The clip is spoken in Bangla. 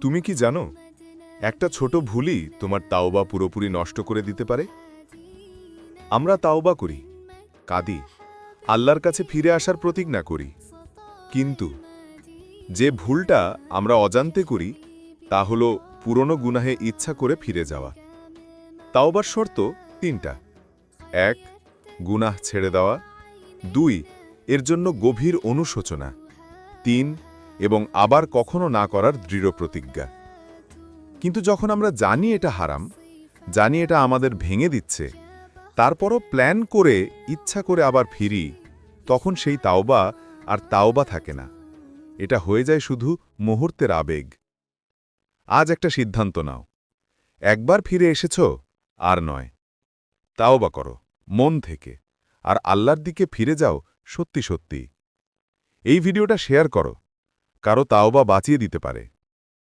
তুমি কি জানো, একটা ছোট ভুলই তোমার তাওবা পুরোপুরি নষ্ট করে দিতে পারে? আমরা তাওবা করি, কাঁদি, আল্লাহর কাছে ফিরে আসার প্রতিজ্ঞা করি। কিন্তু যে ভুলটা আমরা অজান্তে করি, তা হল পুরনো গুনাহে ইচ্ছা করে ফিরে যাওয়া। তাওবার শর্ত তিনটা। এক, গুনাহ ছেড়ে দেওয়া। দুই, এর জন্য গভীর অনুশোচনা। তিন এবং আবার কখনো না করার দৃঢ় প্রতিজ্ঞা। কিন্তু যখন আমরা জানি এটা হারাম, জানি এটা আমাদের ভেঙে দিচ্ছে, তারপরও প্ল্যান করে, ইচ্ছা করে আবার ফিরি, তখন সেই তাওবা আর তাওবা থাকে না। এটা হয়ে যায় শুধু মুহূর্তের আবেগ। আজ একটা সিদ্ধান্ত নাও। একবার ফিরে এসেছ, আর নয়। তাওবা করো, মন থেকে, আর আল্লাহর দিকে ফিরে যাও সত্যি সত্যি। এই ভিডিওটা শেয়ার করো। কারও তাওবা বাঁচিয়ে দিতে পারে।